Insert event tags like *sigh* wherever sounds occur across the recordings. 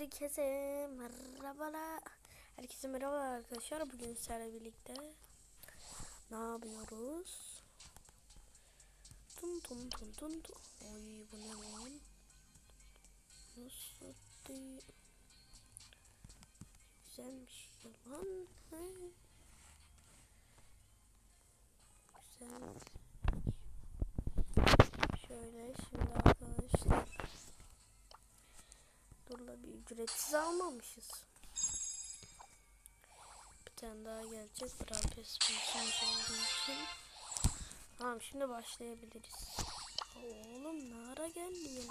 Herkese merhabalar. Herkese merhaba arkadaşlar. Bugün sizlerle birlikte ne yapıyoruz? Tum tum tum tum tum. Oy bu ne lan? Nasıl değil? Güzelmiş lan. He. Güzel. Şöyle şimdi arkadaşlar. Dur bir ücretsiz almamışız. Bir tane daha gelecek. Brawl Pass olduğu için. Tamam şimdi başlayabiliriz. Oğlum ne ara geldi?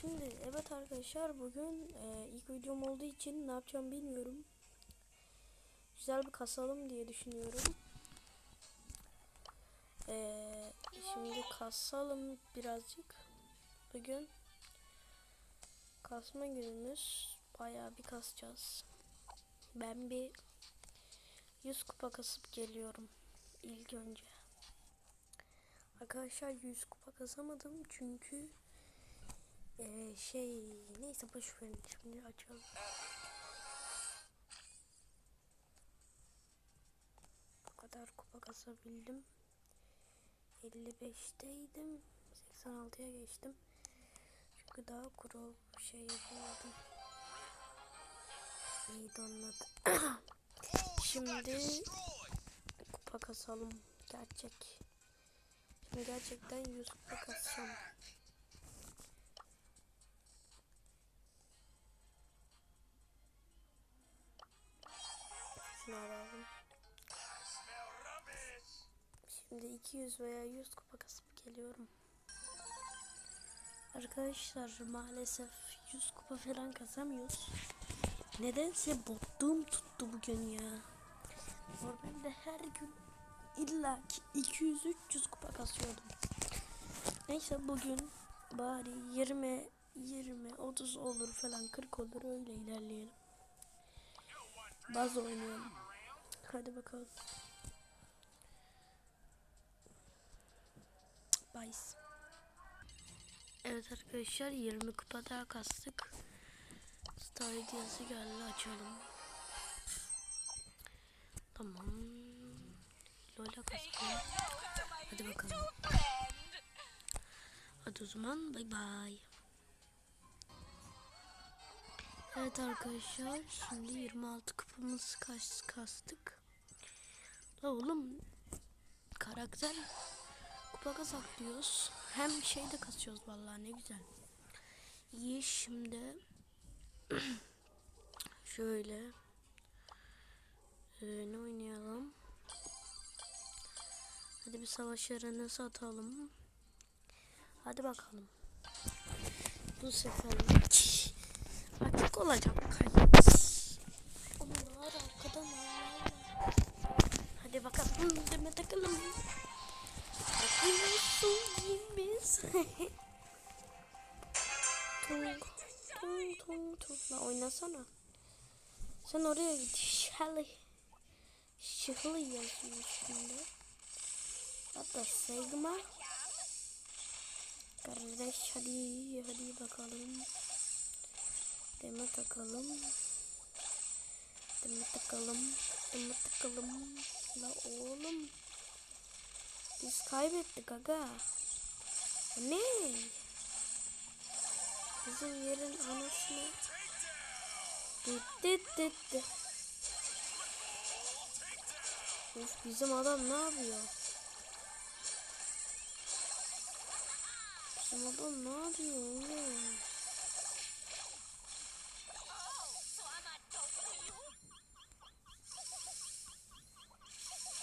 Şimdi evet arkadaşlar bugün e, ilk videom olduğu için ne yapacağım bilmiyorum. Güzel bir kasalım diye düşünüyorum. E, şimdi kasalım birazcık. Bugün kasma günümüz. Bayağı bir kasacağız. Ben bir 100 kupa kasıp geliyorum ilk önce. Arkadaşlar 100 kupa kasamadım çünkü eee, şey neyse boş verin şimdi açalım. Bu kadar kupa kasabildim. 55'teydim. 86'ya geçtim. Daha kuru şey yapamadım. İyi donladı. *coughs* Şimdi kupa kasalım. Gerçek. Şimdi gerçekten 100 kupa kasacağım. Şunu alalım. Şimdi 200 veya 100 kupa kasıp geliyorum. Arkadaşlar maalesef 100 kupa falan kazamıyoruz. Nedense botluğum tuttu bugün ya. Normalde her gün illa ki 200-300 kupa kasıyordum. Neyse bugün bari 20 20 30 olur falan 40 olur öyle ilerleyelim. Baz oynayalım. Hadi bakalım. Bye. Evet arkadaşlar 20 kupa daha kastık. Star hediyesi geldi açalım. Tamam. Lola kastık. Hadi bakalım. Hadi o zaman bay bay. Evet arkadaşlar şimdi 26 kupamız kas kastık. La oğlum karakter kupa kasaklıyoruz. Hem şey de kasıyoruz vallahi ne güzel. İyi şimdi *clears throat* şöyle ee, ne oynayalım? Hadi bir savaş arenası atalım. Hadi bakalım. Bu seferlik açık olacak. Onlar arkadan. Hadi bakalım deme takalım. Bakıyorsun biz. *laughs* tung tung tung tung. La oynasana. Sen oraya git. Şalı. Şıhlı yazıyor şimdi. Hatta Sigma. Kardeş hadi hadi bakalım. Deme takalım. Deme takalım. Deme takalım. La oğlum. Biz kaybettik aga. Ne? Bizim yerin anasını. Gitti gitti. Of bizim adam ne yapıyor? Bizim adam ne yapıyor oğlum?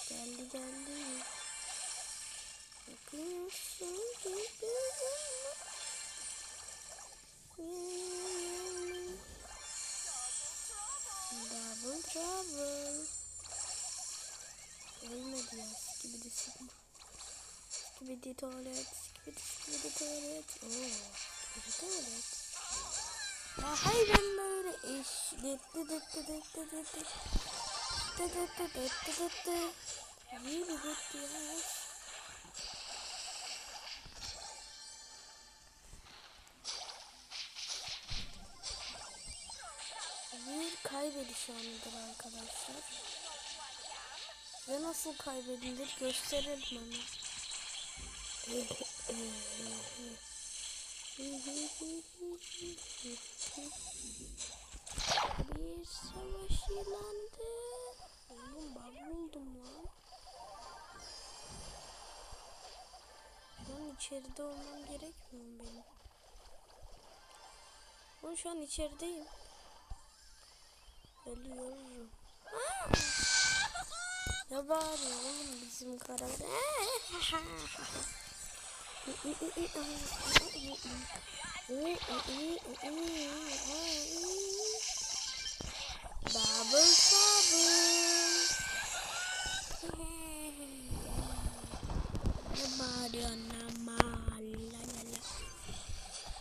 Geldi geldi. Double trouble. Ölmedi ya. Skibidi sigma. Skibidi tuvalet. Skibidi skibidi tuvalet. Oo. Skibidi tuvalet. Ya hayvan böyle iş. Ya. Kaybediş anıdır arkadaşlar. Ve nasıl kaybedilir gösterelim hemen. Bir savaş ilandı. Oğlum bug buldum lan. Ben içeride olmam gerekmiyor benim? Ben şu an içerideyim. Ölüyorum. Ne bağırıyor oğlum bizim karakter? Bubble bubble. Ne bağırıyorsun ama? La la la.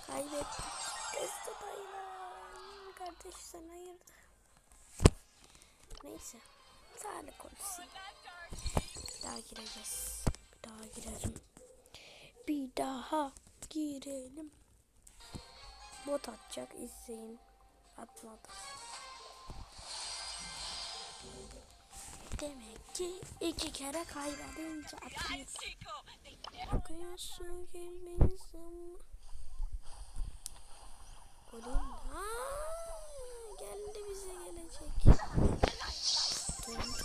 Kaybettik. Kızdı dayılar. Kardeş hayırdır? Neyse. Sağlık olsun. Bir daha gireceğiz. Bir daha girelim. Bir daha girelim. Bot atacak izleyin. Atmadı. Demek ki iki kere kaybedince atmıyor. Bakıyorsun kimizim. Oğlum ha geldi bize gelecek.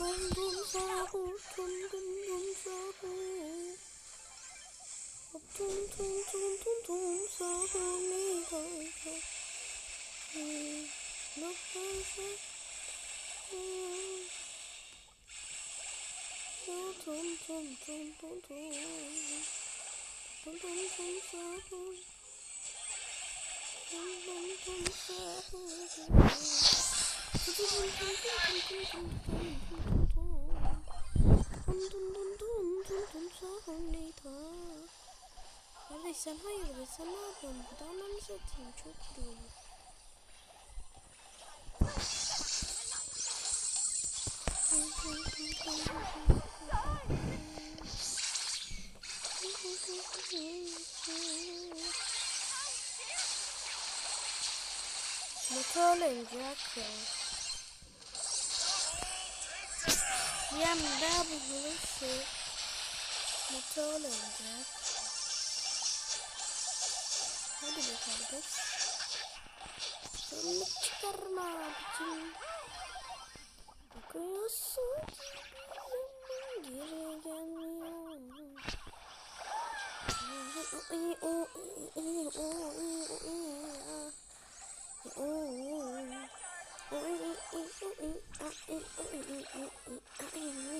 Tum tum tum sahur tum tum tum sahur. Hop tum tum tum tum tum sahur ne kadar. Ne kadar. Tum tum tum tum tum tum. Tum tum tum sahur. Tum tum tum sahur. Kardeş sen hayır be sen ne yapıyorsun burada ananı satayım çok vuruyorum. Motor oyuncak ya. Yanında bulursa motor olacak. Hadi be kardeş. Sorumluluk çıkarma abicim. Bakıyorsun geri gelmiyor. Oh,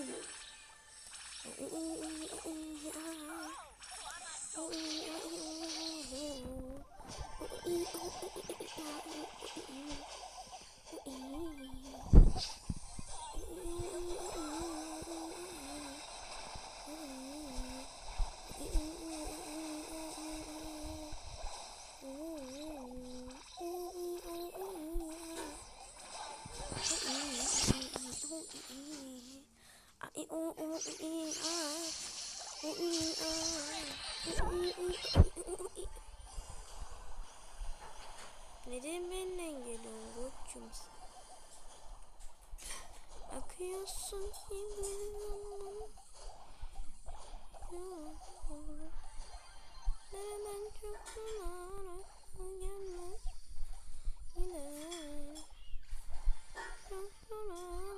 Neden benden geliyorsun koçum? Akıyorsun gibi Nereden çok olarak gelmez Yine Çok olarak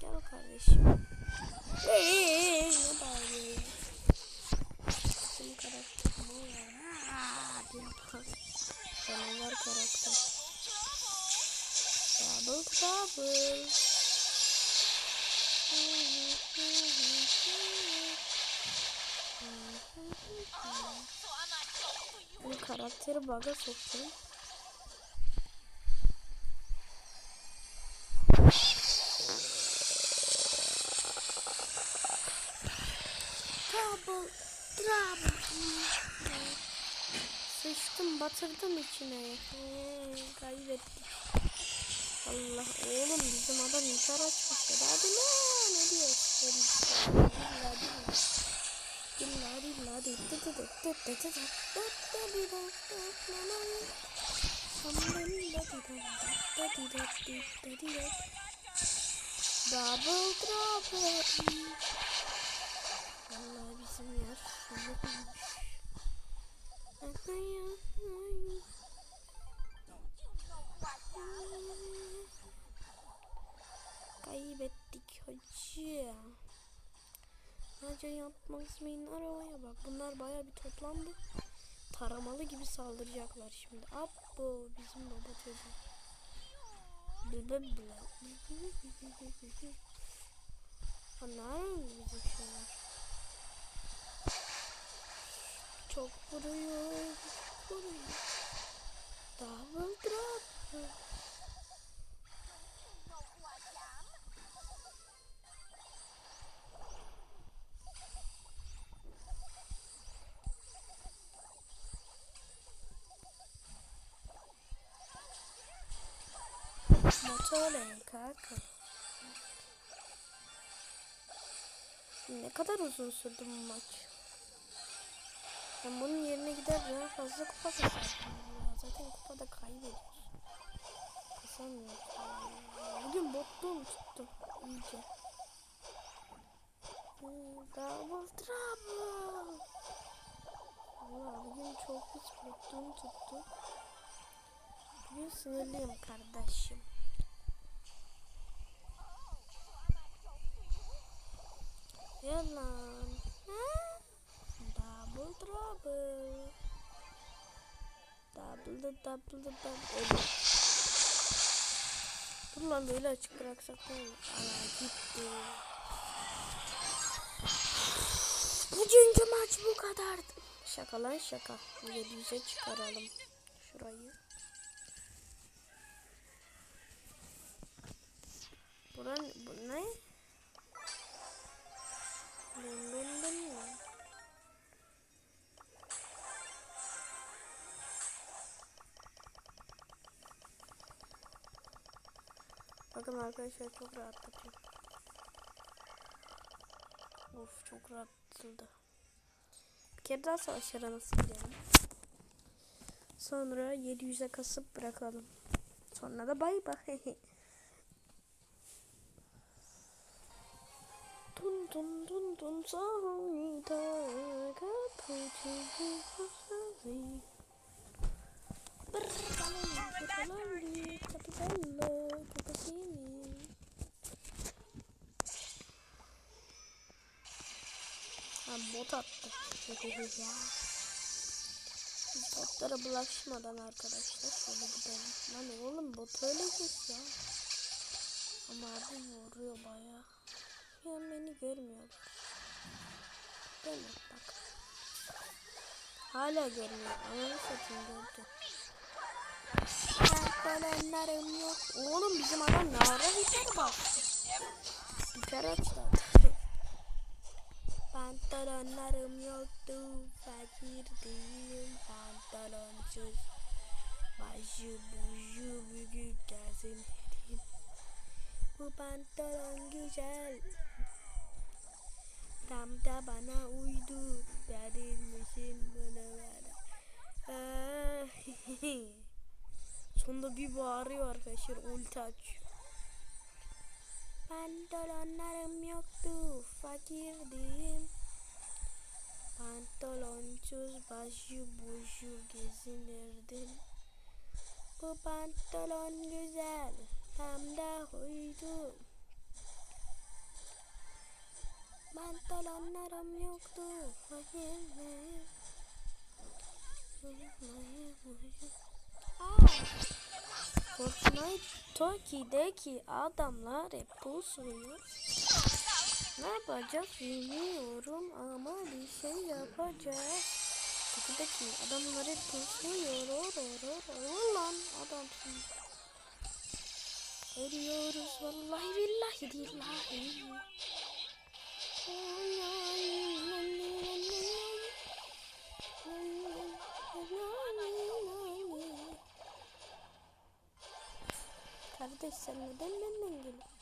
Gel kardeşim. Eee ne karakter bu ya. Diye. Canavar karakter. Double double. Bu karakteri baga soktum. Double double. Sıçtım batırdım içine. Hmm. Allah oğlum bizim adam intihar açmış. Hadi lan ne diyor? İlla değil. İlla değil. Hadi. Double trouble. Vallahi bizim yer şöyle büyümüş. Kaybettik hacı. Hacı yapmaz mıyın arabaya bak. Bunlar baya bir toplandı. Taramalı gibi saldıracaklar şimdi. Abbo bizim baba çocuğu. Onlar mı bizim şeyler? Çok vuruyor. Vuruyor. Double drop. Motorla kanka. Ne kadar uzun sürdü bu maç. Ben bunun yerine gider daha fazla kupa kasardım. ya. Zaten kupada kaybediyoruz. Kasamıyoruz. ya. Bugün botluğum tuttum iyice. Double trouble. Valla bugün çok pis botluğum tuttu. Bugün sinirliyim kardeşim. Yalan. Double trouble. Double double double. Öyle. Dur lan böyle açık bıraksak ne olur? Ana gitti. Bugünkü maç bu kadardı. Şaka lan şaka. 700'e çıkaralım şurayı. Bakın arkadaşlar çok rahatlatıyor. Of çok rahatlatıldı. Bir kere daha savaş arenası gidelim. Sonra 700'e kasıp bırakalım. Sonra da bay bay. *laughs* Dun dun dun dun sonita kapucu bot attı. ya. Botlara bulaşmadan arkadaşlar şöyle gidelim. Lan oğlum bot öyle git ya. Ama abi vuruyor bayağı. Şu an beni görmüyorlar. Değil mi? Bak. Hala görmüyor. Ananı satayım gördü. Pantolonlarım yok. Oğlum bizim adam ne ara hiper bastı. Hiper açtı. Pantolonlarım yoktu. Fakirdim. Pantolonsuz. Başı buju büyük gezin dedim. Bu pantolon güzel. Tam da bana uydu. Verir misin bana bana? Ah, *laughs* Sonunda bir bağırıyor arkadaşlar ulti açıyor. Pantolonlarım yoktu fakirdim. Pantolonsuz başı boşu gezinirdim. Bu pantolon güzel tam da uydu. Pantolonlarım yoktu fakirdim. Aa! Fortnite Toki'deki adamlar hep pusuyor. Ne yapacağız bilmiyorum ama bir şey yapacağız. Toki'deki adamlar hep pusuyor. Or, or, or, or. Lan adamsın. Ölüyoruz vallahi billahi billahi. Kardeş sen neden benden geliyorsun?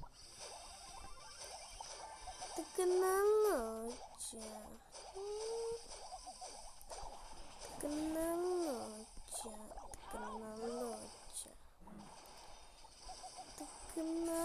terkenal aja. Terkenal aja. Terkenal aja terkenal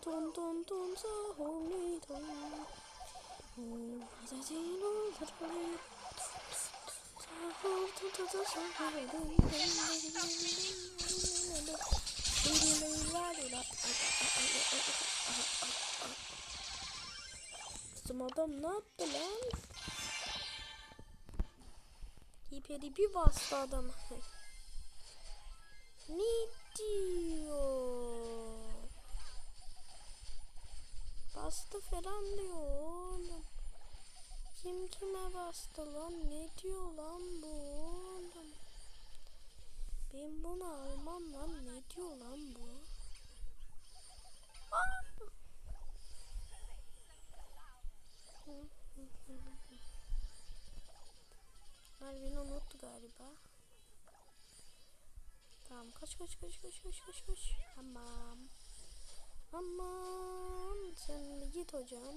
ton ton ton so homey ton. Bizim adam ne yaptı lan? İperi bir bastı adama. *laughs* Ne diyor? Bastı falan diyor oğlum. Kim kime bastı lan? Ne diyor lan bu oğlum? Ben bunu almam lan. Ne diyor lan bu? Beni unuttu galiba. Tamam kaç kaç kaç kaç kaç kaç kaç. Tamam. Aman sen git hocam.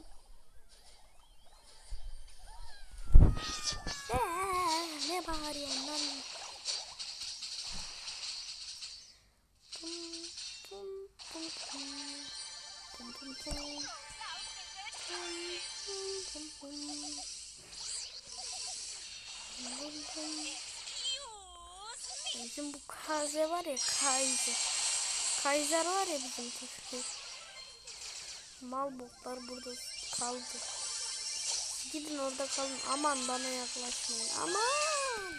Ne bağırıyorsun lan? Bizim bu kaze var ya kaiser. Kaiser var ya bizim çocuk. Mal boklar burada kaldı. Gidin orada kalın. Aman bana yaklaşmayın. Aman. *laughs*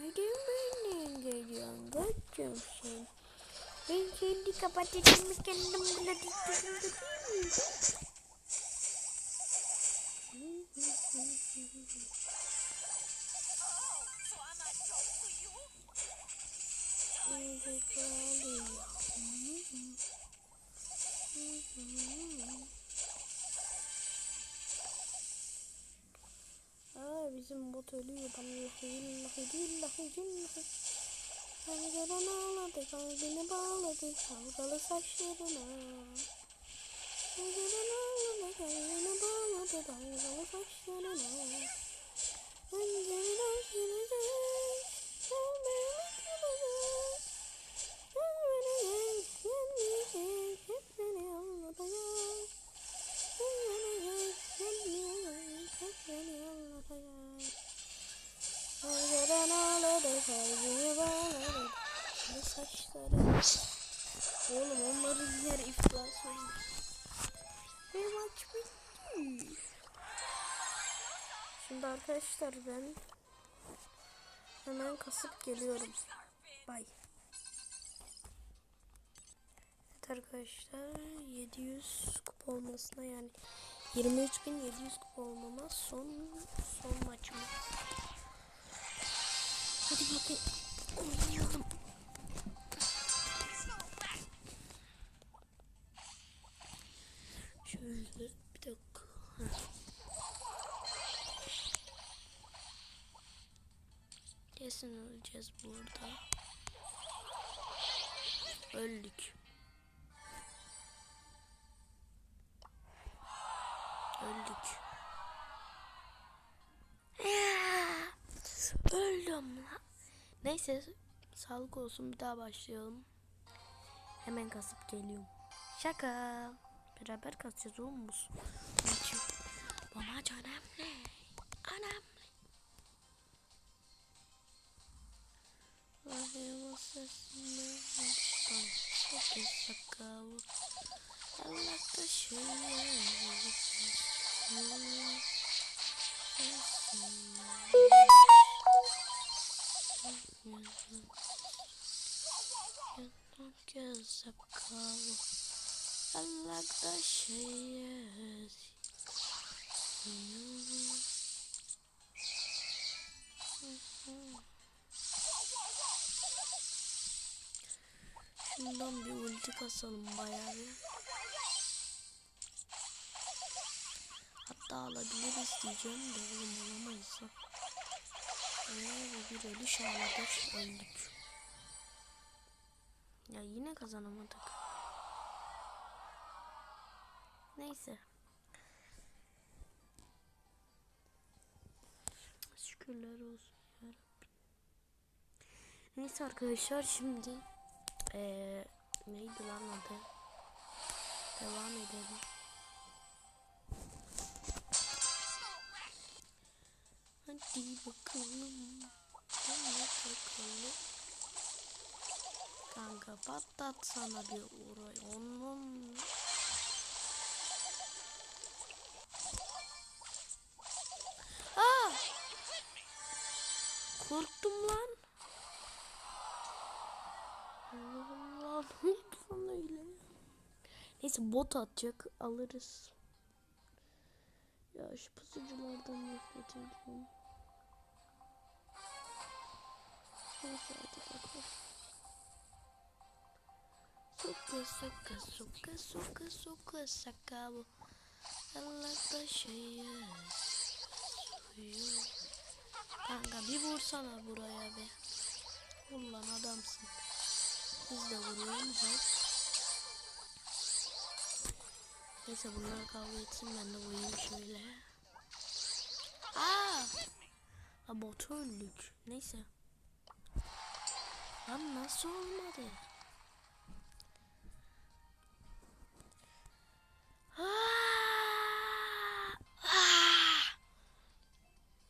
Neden benden geliyorsun? Kaçım sen? Ben kendi kapatacağımı kendim bile tuttum. ölüyor. Allah'ı illahi illahi illahi. Beni gören ağladı, kalbini bağladı, kavgalı saçlarına. Beni gören ağladı, kalbini bağladı, kavgalı saçlarına. Arkadaşlar ben hemen kasıp geliyorum. Bay. Evet arkadaşlar 700 kupa olmasına yani 23.700 kupa olmama son son maçımız. Hadi bakayım oynayalım. Kesin öleceğiz burada. Öldük. Öldük. Öldüm lan. Neyse sağlık olsun bir daha başlayalım. Hemen kasıp geliyorum. Şaka. Beraber kasacağız oğlum bu maçı. Bu maç Arayama sesini baştan Sekiz sakal Allah'ta şöyle Göz sakal Allah'ta şöyle Yürü Şundan bir ulti kasalım bayağı. Hatta alabiliriz diyeceğim de oğlum alamayız lan. Ee, bir ölüş ağladır. Öldük. Ya yine kazanamadık. Neyse. Şükürler olsun yarabbim. Neyse arkadaşlar şimdi eee neydi lan adı? Devam edelim. Hadi bakalım. Hadi bakalım. Kanka patlat sana bir orayı. Onun Aa! Korktum lan. Allah Allah. Ne oldu lan öyle? Neyse bot atacak. Alırız. Ya şu pusuculardan nefret ediyorum. Neyse hadi bakalım. Soka soka soka soka soka saka bu. Allah taşıyız. Suyu. Kanka bir vursana buraya be. Ulan adamsın. Biz de vuruyorum Neyse bunlar kavga etsin ben de vurayım şöyle. Aa! Botu öldük. Neyse. Lan nasıl olmadı?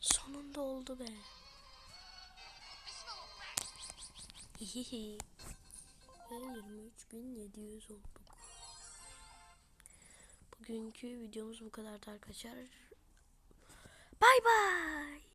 Sonunda oldu be. Hihihi. Ve 23.700 olduk. Bugünkü videomuz bu kadardı arkadaşlar. Bay bay.